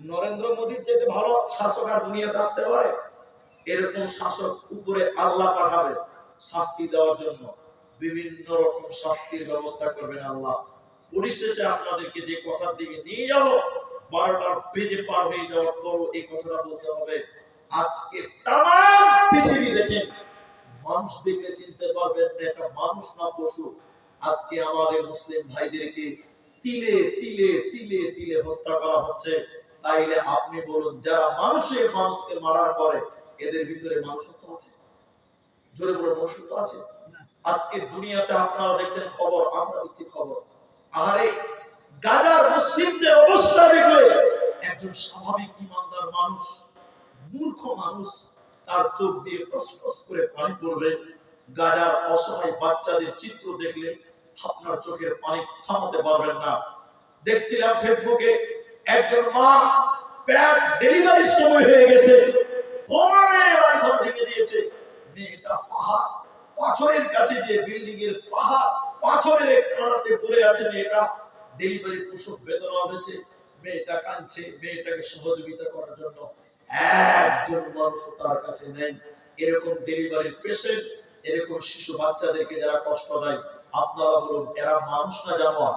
নরেন্দ্র মোদীর চাইতে ভালো শাসক আর দুনিয়াতে আসতে পারে? এরকম শাসক উপরে আল্লাহ পাঠাবে শাস্তি দেওয়ার জন্য। বিভিন্ন রকম শাস্তির ব্যবস্থা করবেন আল্লাহ। পরিশেষে আপনাদেরকে যে কথার দিকে নিয়ে যাব, বারোটার পেজে পার হয়ে যাওয়ার পরও এই কথাটা বলতে হবে। আজকে তাম পৃথিবী দেখেন মানুষ দেখলে চিনতে পারবেন না এটা মানুষ না পশু। আজকে আমাদের মুসলিম ভাইদেরকে তিলে তিলে তিলে তিলে হত্যা করা হচ্ছে। তাইলে আপনি বলুন, যারা মানুষের মানুষকে মারার পরে, এদের ভিতরে মানুষত্ব আছে? জোরে বলে মানুষত্ব আছে? আজকে দুনিয়াতে আপনারা দেখছেন খবর, আমরা দেখছি খবর। আহারে, গাজার মুসলিমদের অবস্থা দেখলে একজন স্বাভাবিক ইমানদার মানুষ, মূর্খ মানুষ, তার চোখ দিয়ে টস করে পানি পড়বে। গাজার অসহায় বাচ্চাদের চিত্র দেখলে আপনার চোখের পানি থামাতে পারবেন না। দেখছিলাম ফেসবুকে একজন মা প্যাড ডেলিভারির সময় হয়ে গেছে। বোমা মেরে বাড়ি ঘর দিয়েছে। মেয়েটা পাহাড়, পাথরের কাছে বিল্ডিং এর পাহাড়, পাথরের এক পড়ে আছে মেয়েটা। প্রসব বেদনা হয়েছে মেয়েটা কাঁদছে। মেয়েটাকে সহযোগিতা করার জন্য একজন মানুষ তার কাছে নেই। এরকম ডেলিভারির পেশেন্ট, এরকম শিশু বাচ্চাদেরকে যারা কষ্ট দেয়, আপনারা বলুন, এরা মানুষ না জানোয়ার?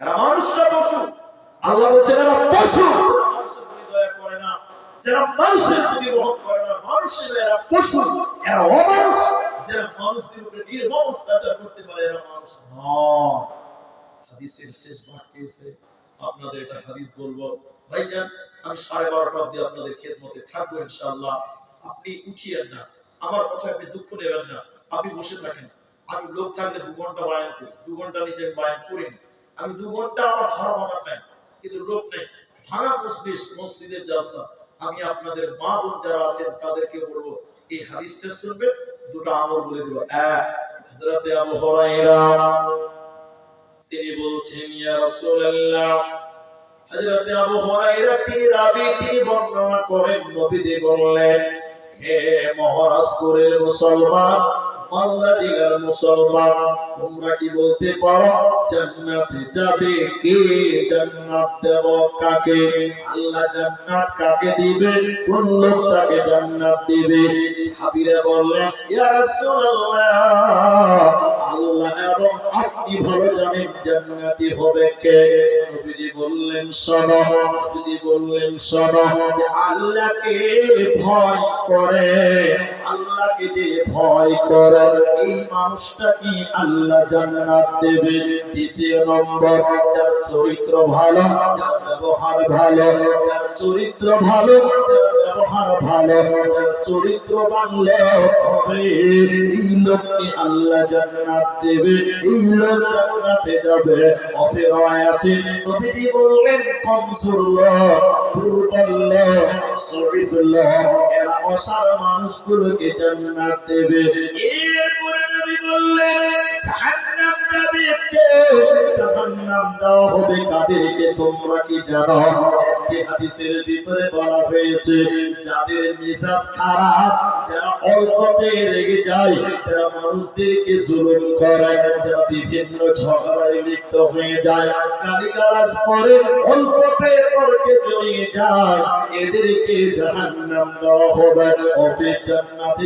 এরা মানুষ না পশু? আল্লাহ না যারা মানুষের পশু করতে আপনাদের হাদিস বলব। আমি সাড়ে বারোটা আপনাদের থাকব ইনশাআল্লাহ। আপনি উঠিয়েন না। আমার কথা আপনি দুঃখ নেবেন না। আপনি বসে থাকেন। আমি লোক থাকলে দু ঘণ্টা বায়ান করি। দু ঘণ্টা নিচে বায়ান করিনি। আমি দু ঘণ্টা আমার ধরা বাঁধার টাইম কিন্তু লোক নেই। ভাঙা মসজিদ, মসজিদের জালসা। আমি আপনাদের মা বোন যারা আছেন, তাদেরকে বলব, এই হাদিসটা শুনবেন, দুটো আমল বলে দেবো। এক আবু তিনি বলছেন, ইয়া রাসূলুল্লাহ, হযরতে আবু হুরায়রা, তিনি রাবি, তিনি বর্ণনা করেন, নবীজি বললেন, হে মহারাজপুরের মুসলমান মালদা জেলার মুসলমান, তোমরা কি বলতে পারো? জান্নাতে যাবে কে? জান্নাত দেব কাকে? আল্লাহ জান্নাত কাকে দিবে? কোন লোকটাকে জান্নাত দিবে? সাহাবীরা বললেন, ইয়া রাসূলুল্লাহ আল্লাহ এবং আপনি ভালো জানেন জান্নাতি হবে কে? নবীজি বললেন নবীজি বললেন যে আল্লাহকে ভয় করে। আল্লাহকে যে ভয় করে, এই মানুষটাকে আল্লাহ জান্নাত দেবে? দ্বিতীয় নম্বর, যার চরিত্র ভালো, যার ব্যবহার ভালো, যার চরিত্র ভালো, যার ব্যবহার ভালো চরিত্র বাংলা হবে। এই লোককে আল্লাহ জান্নাত দেবে, এই লোক জান্নাতে যাবে। অফের আয়াতে নবীজি বললেন কমসুর দুর্বল শরীফ এরা অসার মানুষগুলোকে জান্নাত দেবে। এরপরে নবী বললেন, জাহান্নাম যাবে কে? হবে কাদেরকে? তোমরা কি জানো? একটি হাদিসের ভিতরে বলা হয়েছে যাদের মেজাজ খারাপ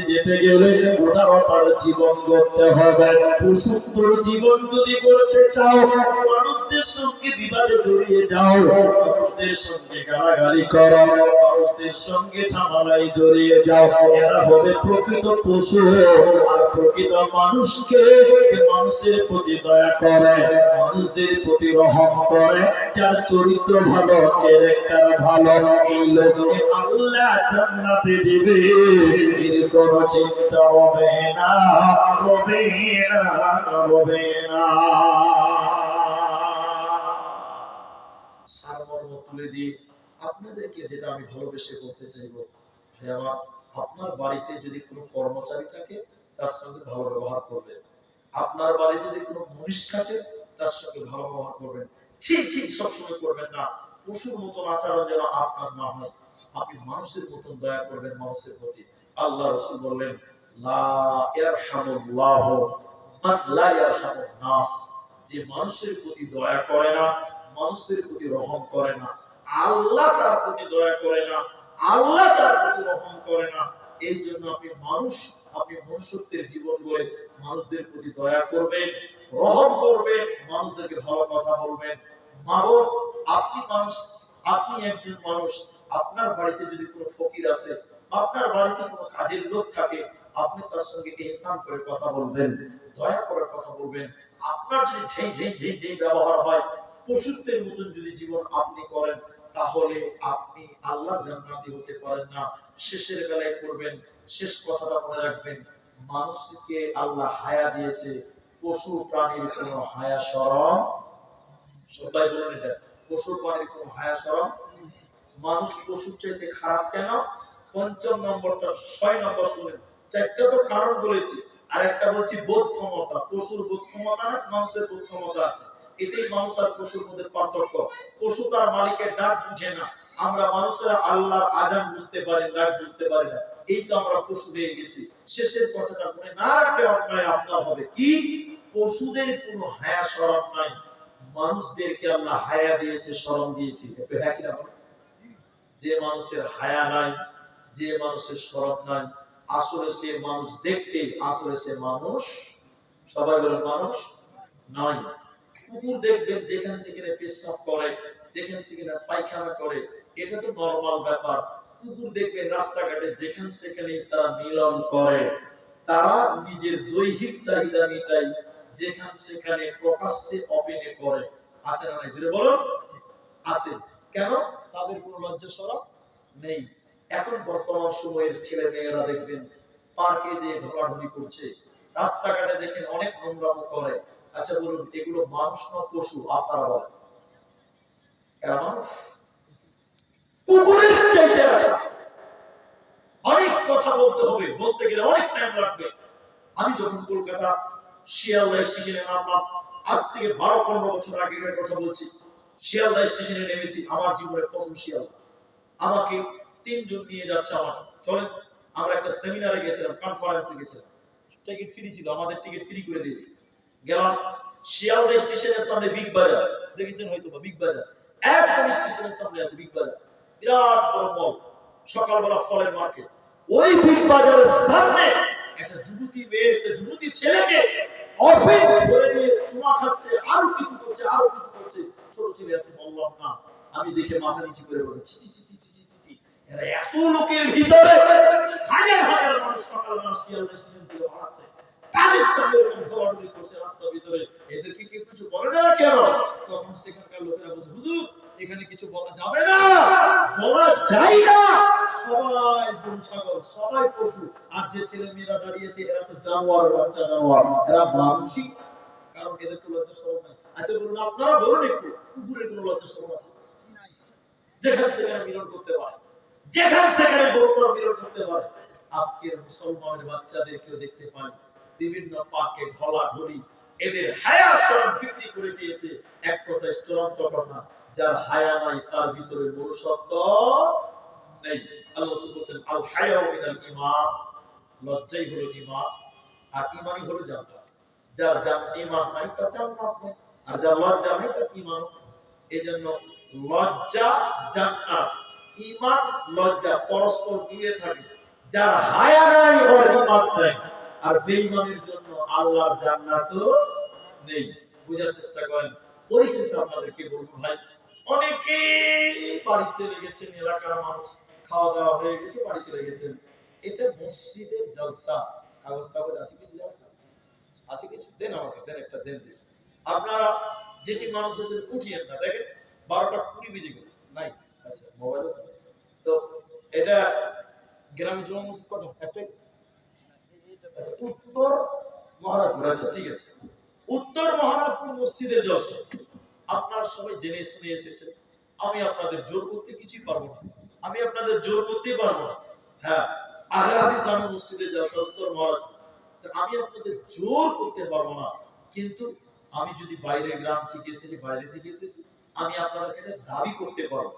যেতে গেলে জীবন করতে হবে। সুন্দর জীবন যদি করতে চাও, মানুষদের সঙ্গে বিবাদে জড়িয়ে যাও, মানুষদের সঙ্গে গালাগালি করো, মানুষদের সঙ্গে ঝামেলায় জড়িয়ে যাও, এরা হবে প্রকৃত পশু আর প্রকৃত মানুষকে মানুষের প্রতি দয়া করে, মানুষদের প্রতি রহম করে, যার চরিত্র ভালো, ক্যারেক্টার ভালো, এই লোককে আল্লাহ জান্নাতে দিবে, এর কোনো চিন্তা হবে না হবে না হবে না। সারমর্ম তুলে দিয়ে আপনাদেরকে যেটা আমি ভালোবেসে বলতে চাইব, ভাই আমার আপনার বাড়িতে যদি কোনো কর্মচারী থাকে, তার সঙ্গে ভালো ব্যবহার করবেন। আপনার বাড়িতে যদি কোনো মহিষ থাকে, তার সঙ্গে ভালো ব্যবহার করবেন। ছি ছি, সবসময় করবেন না। পশুর মতন আচরণ যেন আপনার না হয়। আপনি মানুষের মতন দয়া করবেন মানুষের প্রতি। আল্লাহ রসুল বললেন যে মানুষের প্রতি দয়া করে না, মানুষের প্রতি রহম করে না। আল্লাহ তার প্রতি দয়া করে না। আল্লাহ তার প্রতি রহম করে না। এই জন্য আপনি মানুষ আপনি মনুষ্যত্বের জীবন গড়ে মানুষদের প্রতি দয়া করবেন রহম করবেন মানুষদেরকে ভালো কথা বলবেন। মা বোন, আপনি মানুষ আপনি একজন মানুষ আপনার বাড়িতে যদি কোনো ফকির আছে আপনার বাড়িতে কোনো কাজের লোক থাকে আপনি তার সঙ্গে এহসান করে কথা বলবেন দয়া করে কথা বলবেন। আপনার যদি ঝেই ঝেই ঝেই ঝেই ব্যবহার হয় পশুত্বের মতন যদি জীবন আপনি করেন, তাহলে আপনি আল্লাহ জান্নাতি হতে পারেন না। শেষের বেলায় করবেন শেষ কথাটা মনে রাখবেন, মানুষকে আল্লাহ হায়া দিয়েছে, পশু প্রাণীর কোনো হায়া সরম সবাই বলেন এটা পশু প্রাণীর কোনো হায়া সরম? মানুষ পশুর চাইতে খারাপ কেন? পঞ্চম নম্বরটা, ছয় নম্বর শুনেন। চারটা তো কারণ বলেছি আর একটা বলছি বোধ ক্ষমতা পশুর বোধ ক্ষমতা না, মানুষের বোধ ক্ষমতা আছে। এটাই মানুষ আর পশুর মধ্যে পার্থক্য। পশু তার মালিকের ডাক বুঝে না। আমরা মানুষেরা আল্লাহর আজান বুঝতে পারি, ডাক বুঝতে পারি না। এই তো আমরা পশু হয়ে গেছি। শেষের কথাটা মনে না রাখলে অন্যায় আপনার হবে। কি? পশুদের কোনো হায়া সরম নাই। মানুষদেরকে আল্লাহ হায়া দিয়েছে সরম দিয়েছে। হ্যাঁ? যে মানুষের হায়া নাই, যে মানুষের সরব নাই, আসলে সে মানুষ দেখতে, আসলে সে মানুষ, সবাই বলেন মানুষ নয় কুকুর দেখবেন যেখানে সেখানে পেশাব করে, যেখানে সেখানে পায়খানা করে, এটা তো নর্মাল ব্যাপার। কুকুর দেখবেন রাস্তাঘাটে যেখানে সেখানে তারা মিলন করে। তারা নিজের দৈহিক চাহিদা মেটাই যেখানে সেখানে প্রকাশ্যে অপেনে করে। আছে না নাই? বলুন। আছে। কেন? তাদের কোনো লজ্জা সরব নেই। এখন বর্তমান সময়ের ছেলে মেয়েরা দেখবেন, পার্কে যে ঢোকাঢুকি করছে। রাস্তাঘাটে দেখেন অনেক নোংরামো করে। আচ্ছা বলুন, এগুলো মানুষ না পশু? আপনারা বলেন। এরা মানুষ? কুকুরের চাইতে অনেক কথা বলতে হবে, বলতে গেলে অনেক টাইম লাগবে। আমি যখন কলকাতা শিয়ালদা স্টেশনে নামলাম, আজ থেকে বারো, পনেরো বছর আগেকার কথা বলছি। শিয়ালদা স্টেশনে নেমেছি, আমার জীবনের প্রথম শিয়ালদা। আমাকে তিনজন নিয়ে যাচ্ছে আমার চলেন, আমরা একটা সেমিনারে গেছিলাম কনফারেন্সে গেছিলাম। টিকিট ফ্রি ছিল, আমাদের টিকিট ফ্রি করে দিয়েছে। গেলাম শিয়ালদা স্টেশনের সামনে বিগ বাজার দেখেছেন হয়তো বা বিগ বাজার একদম স্টেশনের সামনে আছে বিগ বাজার বিরাট বড় মল সকালবেলা ফলের মার্কেট ওই বিগ বাজারের সামনে একটা যুবতী মেয়ে, একটা যুবতী ছেলেকে অফিস ধরে নিয়ে চুমা খাচ্ছে, আরও কিছু করছে, আরও কিছু করছে। ছোট ছেলে আছে, বললাম, না, আমি দেখে মাথা নিচু করে বলেছি। এত লোকের ভিতরে হাজার হাজার মানুষ সকালবেলা শিয়ালদা স্টেশন থেকে বাড়াচ্ছে তাদের সঙ্গে ধরাধরি করছে রাস্তার ভিতরে। এদেরকে কেউ কিছু বলে না কেন? তখন সেখানকার লোকেরা বলছে, হুজুর, এখানে কিছু বলা যাবে না। বলা যায় না। সবাই গরু, ছাগল, সবাই পশু। আর যে ছেলে মেয়েরা দাঁড়িয়েছে, এরা তো জানোয়ার, বাচ্চা জানোয়ার। এরা মানসিক। কারণ এদের তো লজ্জা সরব নাই। আচ্ছা বলুন, আপনারা বলুন একটু, কুকুরের কোনো লজ্জা সরব আছে? যেখানে সেখানে মিলন করতে পারে। যেখানে সেখানে গরুতর মিলন করতে পারে। আজকের মুসলমানের বাচ্চাদেরকেও দেখতে পাই বিভিন্ন পার্কে ঢলা ঢলি এদের হায়া সব বিক্রি করে খেয়েছে এক কথায় চূড়ান্ত কথা, যার হায়া নাই, তার ভিতরে মনুষ্যত্ব নেই। আল্লাহ বলছেন আল লজ্জাই হলো আর ঈমানই হলো যার জান ঈমান নাই, তার জান্নাত নেই। আর যার লজ্জা নাই, তার এজন্য লজ্জা জান্নাত। ঈমান, লজ্জা পরস্পর মিলে থাকে। যার হায়া নাই, ওর ঈমান নাই। আর বেঈমানের জন্য আল্লাহর জান্নাতও নেই। বুঝার চেষ্টা করেন। পরিশেষে আপনাদেরকে বলব ভাই অনেকে বাড়ি চলে গেছেন এলাকার মানুষ খাওয়া দাওয়া হয়ে গেছে বাড়ি চলে গেছেন এটা মসজিদের জলসা। কাগজ কাগজ, আছে কিছু জলসা? আছে কিছু? দেন আমাকে, দেন একটা, দেন দেখি। আপনারা যেটি মানুষ আছেন উঠিয়েন না। দেখেন, বারোটা কুড়ি বেজে গেল। নাই আচ্ছা মোবাইল তো এটা গ্রামে জমা মসজিদ কটা একটাই উত্তর মহারাজপুর। আচ্ছা ঠিক আছে। উত্তর মহারাজপুর মসজিদের জলসা। আপনারা সবাই জেনে শুনে এসেছেন। আমি আপনাদের জোর করতে কিছুই পারব না। আমি আপনাদের জোর করতেই পারব না। হ্যাঁ জামে উত্তর মহারাজপুর। আমি আপনাদের জোর করতে পারব না। কিন্তু আমি যদি বাইরের গ্রাম থেকে এসেছি, বাইরে থেকে এসেছি, আমি আপনাদের কাছে দাবি করতে পারব।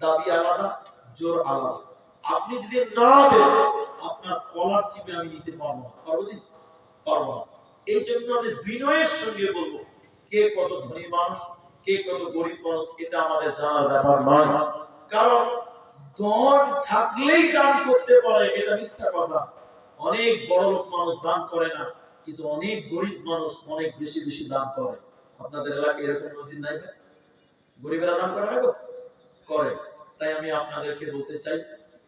দাবি আলাদা, জোর আলাদা। আপনি যদি না দেন আপনার কলার চিপে আমি নিতে পারব না। পারব জি পারব না। এই জন্য আমি বিনয়ের সঙ্গে বলব, কে কত ধনী মানুষ, কে কত গরিব মানুষ, এটা আমাদের জানার ব্যাপার নয়। কারণ ধন থাকলেই দান করতে পারে, এটা মিথ্যা কথা। অনেক বড় লোক মানুষ দান করে না, কিন্তু অনেক গরিব মানুষ অনেক বেশি বেশি দান করে। আপনাদের এলাকায় এরকম নজির নাই? গরিবেরা দান করে না? করে। তাই আমি আপনাদেরকে বলতে চাই,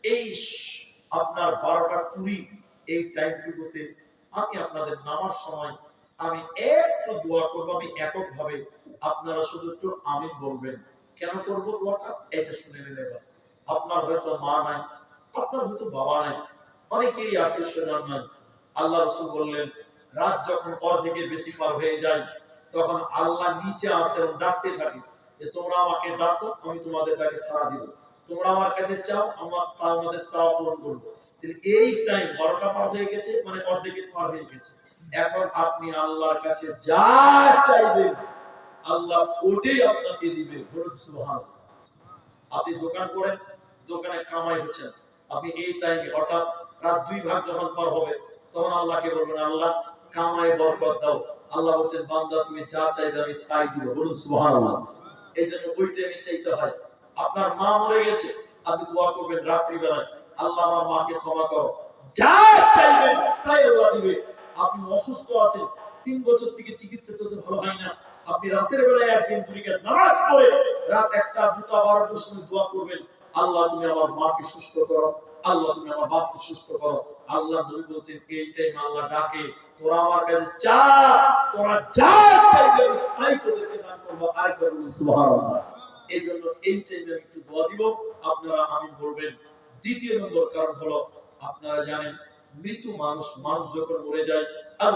এই আপনার বারোটা কুড়ি এই টাইমটুকুতে আমি আপনাদের নামার সময় আমি একটু দোয়া করব, আমি এককভাবে আপনারা শুধু একটু আমিন বলবেন। কেন করব দোয়াটা? এটা শুনে এবার। আপনার হয়তো মা নাই, আপনার হয়তো বাবা নাই, অনেকেরই আছে স্বজন নাই আল্লাহ রসুল বললেন, রাত যখন অর্ধেকের বেশি পার হয়ে যায়, তখন আল্লাহ নিচে আসে এবং ডাকতে থাকে যে, তোমরা আমাকে ডাকো, আমি তোমাদের ডাকে সাড়া দিব। তোমরা আমার কাছে চাও, আমার পূরণ করব। এই টাইম বারোটা পার হয়ে গেছে মানে পার হয়ে গেছে। এখন আপনি আল্লাহর কাছে যা চাইবেন, আল্লাহ ওটাই আপনাকে দিবে। আপনি দোকান করেন, দোকানে কামাই হচ্ছে আপনি এই টাইমে অর্থাৎ রাত দুই ভাগ যখন পার হবে, তখন আল্লাহকে বলবেন, আল্লাহ কামায় বরকত দাও। আল্লাহ বলছেন, বান্দা, তুমি যা চাইবে আমি তাই দিব। বলুন, সুবহানাল্লাহ। এই জন্য ওই টাইমে চাইতে হয়। আপনার মা মরে গেছে, আপনি দোয়া করবেন রাত্রিবেলায়। আল্লাহ আমার মাকে ক্ষমা করো। যা চাইবেন তাই আল্লাহ দিবে। আপনি অসুস্থ আছেন, তিন বছর থেকে চিকিৎসা চলতে ভালো হয় না। আপনি রাতের বেলায় একদিন দুরিকে নামাজ পড়ে রাত একটা, দুটা, বারোটার সময় দোয়া করবেন। আল্লাহ তুমি আমার মাকে সুস্থ করো। আল্লাহ তুমি আমার বাপকে সুস্থ করো। আল্লাহ নবী বলছেন, এই টাইম আল্লাহ ডাকে, তোরা আমার কাছে চা তোরা যা চাইবে তাই তোদেরকে দান করব। আরেকবার বলুন, সুবহানাল্লাহ। এই জন্য এই টাইমে একটু দোয়া দিব। আপনারা আমি বলবেন। দ্বিতীয় নম্বর কারণ হলো, আপনারা জানেন মৃত্যু মানুষ মানুষ যখন মরে যায় আর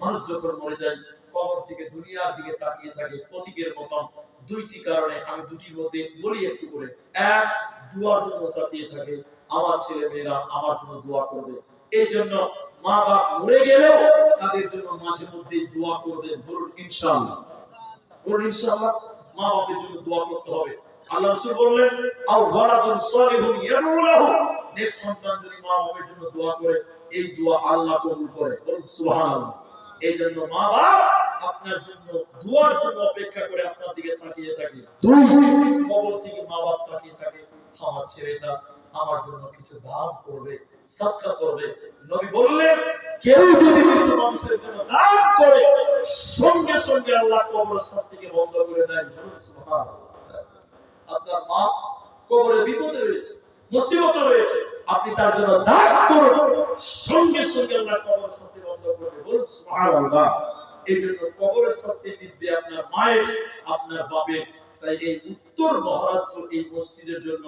মানুষ যখন মরে যায়, কবর থেকে দুনিয়ার দিকে তাকিয়ে থাকে পথিকের মতন। দুইটি কারণে আমি দুটির মধ্যে বলি একটু করে। এক, দুয়ার জন্য তাকিয়ে থাকে, আমার ছেলে মেয়েরা আমার জন্য দোয়া করবে। এই জন্য মা বাপ মরে গেলেও তাদের জন্য মাঝে মধ্যে দোয়া করবেন। বলুন ইনশাআল্লাহ। বলুন ইনশাআল্লাহ। মা বাপের জন্য দোয়া করতে হবে। আল্লাহ রাসূল বললেন, আও সালিহুন ইয়াদউ লাহু নেক্সট সন্তান যদি মা বাপের জন্য দোয়া করে, এই দোয়া আল্লাহ কবুল করে। বলুন, সুবহানাল্লাহ। এই জন্য মা বাপ আপনার জন্য, দোয়ার জন্য অপেক্ষা করে আপনার দিকে তাকিয়ে থাকে। দুই, কবর থেকে মা বাপ তাকিয়ে থাকে, আমার ছেলেটা আমার জন্য কিছু দান করবে। করবে। নবী বললেন, কেউ যদি মৃত্যু মানুষের জন্য দান করে, সঙ্গে সঙ্গে আল্লাহ কবর শাস্তিকে বন্ধ করে দেয়। আপনার মা কবরে বিপদে রয়েছে, মুসিবত রয়েছে, আপনি তার জন্য দান করুন। সঙ্গে সঙ্গে আল্লাহ কবর শাস্তি বন্ধ করবে। বলুন, সুবহানাল্লাহ। এই জন্য কবরের শাস্তি দিবে আপনার মায়ের, আপনার বাপের। তাই এই উত্তর মহারাষ্ট্র এই মসজিদের জন্য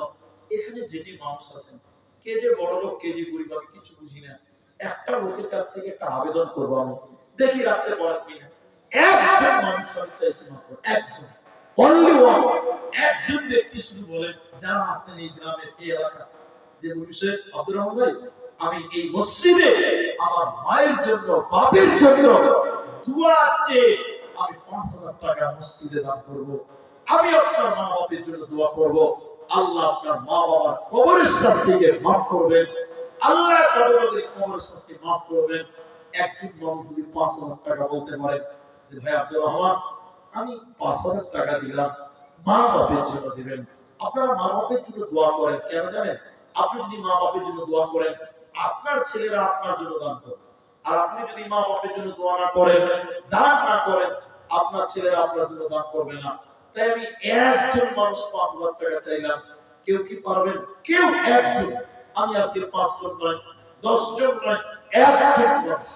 এখানে যেটি মানুষ আছেন কে যে বড় লোক কে যে গরিব, আমি কিছু বুঝি না। একটা লোকের কাছ থেকে একটা আবেদন করব আমি। দেখি রাখতে পারেন কিনা। একজন মানুষ মাত্র, একজন। একজন ব্যক্তি শুধু বলেন যারা আছেন এই গ্রামের, এই এলাকা যে আব্দুর রহমান ভাই, আমি এই মসজিদে আমার মায়ের জন্য, বাপের জন্য দোয়া চেয়ে আমি পাঁচ হাজার টাকা মসজিদে দান করব। আমি আপনার মা বাপের জন্য দোয়া করব। আল্লাহ আপনার মা বাবার কবরের শাস্তিকে মাফ করবেন। আল্লাহ তাদের কবরের শাস্তি মাফ করবেন। একজন মানুষ যদি পাঁচ হাজার টাকা বলতে পারেন যে, ভাই আব্দুর রহমান, আমি পাঁচ হাজার টাকা দিলাম মা বাপের জন্য দিবেন। আপনারা মা বাপের জন্য দোয়া করেন, কেন জানেন? আপনি যদি মা বাপের জন্য দোয়া করেন, আপনার ছেলেরা আপনার জন্য দান করবে। আর আপনি যদি মা বাপের জন্য দোয়া না করেন, দান না করেন, আপনার ছেলেরা আপনার জন্য দান করবে না। তাই আমি একজন মানুষ পাঁচ হাজার টাকা চাইলাম। কেউ কি পারবেন? কেউ একজন। আমি আজকে পাঁচজন নয়, দশজন নয়, একজন মানুষ।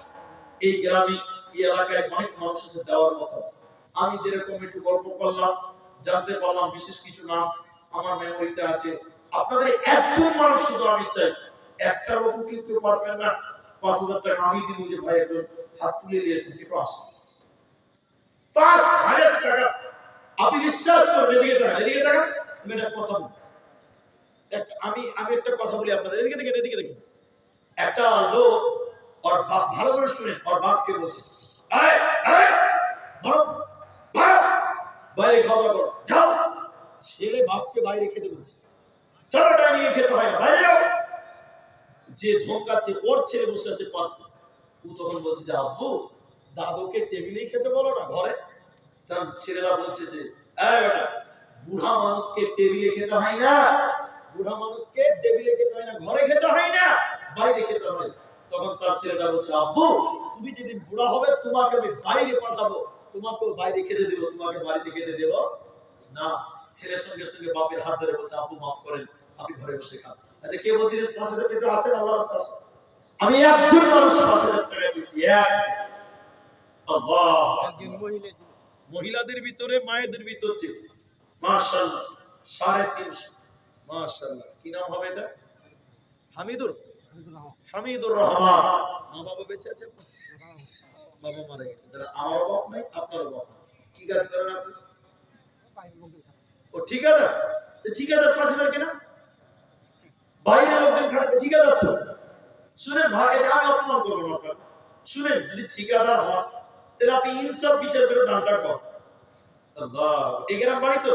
এই গ্রামে, এই এলাকায় অনেক মানুষ আছে দেওয়ার মতো। আমি যেরকম একটু গল্প করলাম, জানতে পারলাম বিশেষ কিছু নাম আমার মেমোরিতে আছে। আপনাদের একজন মানুষ শুধু আমি চাই। একটা লোক কেউ কেউ পারবেন না? পাঁচ হাজার টাকা আমি দিব যে ভাই একজন হাত তুলে নিয়েছেন একটু আসেন। পাঁচ হাজার টাকা আপনি বিশ্বাস করবেন এদিকে তাকান এদিকে তাকান আমি একটা কথা বলি। আমি আমি একটা কথা বলি আপনাদের এদিকে দেখেন এদিকে দেখেন। একটা লোক ওর বাপ ভালো করে শুনে ওর বাপকে বলছে "এই, এই, বাপ, বাপ, বাইরে খাওয়া দাওয়া করো যাও। ছেলে বাপকে বাইরে খেতে বলছে চলো নিয়ে খেতে হয় না বাইরে যাও। যে ধমকাচ্ছে ওর ছেলে বসে আছে পাশে। ও তখন বলছে যে আব্বু দাদুকে টেবিলেই খেতে বলো না ঘরে? তার ছেলেরা বলছে যে বুড়া মানুষকে টেবিলে খেতে হয় না। বুড়া মানুষকে টেবিলে খেতে হয় না, ঘরে খেতে হয় না, বাইরে খেতে হয় তখন তার ছেলেটা বলছে, আব্বু, তুমি যেদিন বুড়া হবে, তোমাকে আমি বাইরে পাঠাবো। তোমাকেও বাইরে খেতে দেবো, তোমাকে বাড়িতে খেতে দেব। না, ছেলের সঙ্গে সঙ্গে বাপের হাত ধরে বলছে, আব্বু, মাফ করেন, আপনি ঘরে বসে খান। আচ্ছা কে বলছিলেন? পাঁচ হাজার টাকা আসেন আল্লাহ রাস্তা আসেন আমি একজন মানুষ পাঁচ হাজার টাকা চেয়েছি, এক। আল্লাহ মহিলাদের ভিতরে, মায়েদের ভিতর থেকে। সাড়ে তিনশো। কি নাম হবে এটা? হামিদুর। হামিদুর রহমান। মা বাবা বেঁচে আছে বাবা মারা গেছে। আমার বাপ নাই আপনার বাপ কি কাজ করেন আপনি? ও ঠিকাদার? তো ঠিকাদার বাইরে লোকজন খাটাতে ঠিকাদার তো। ভাই আমি অপমান করব না শুনেন, যদি ঠিকাদার হন তাহলে আপনি ইনসাফ বিচার করে দানটা কর। আল্লাহ এই গ্রাম বাড়ি তো।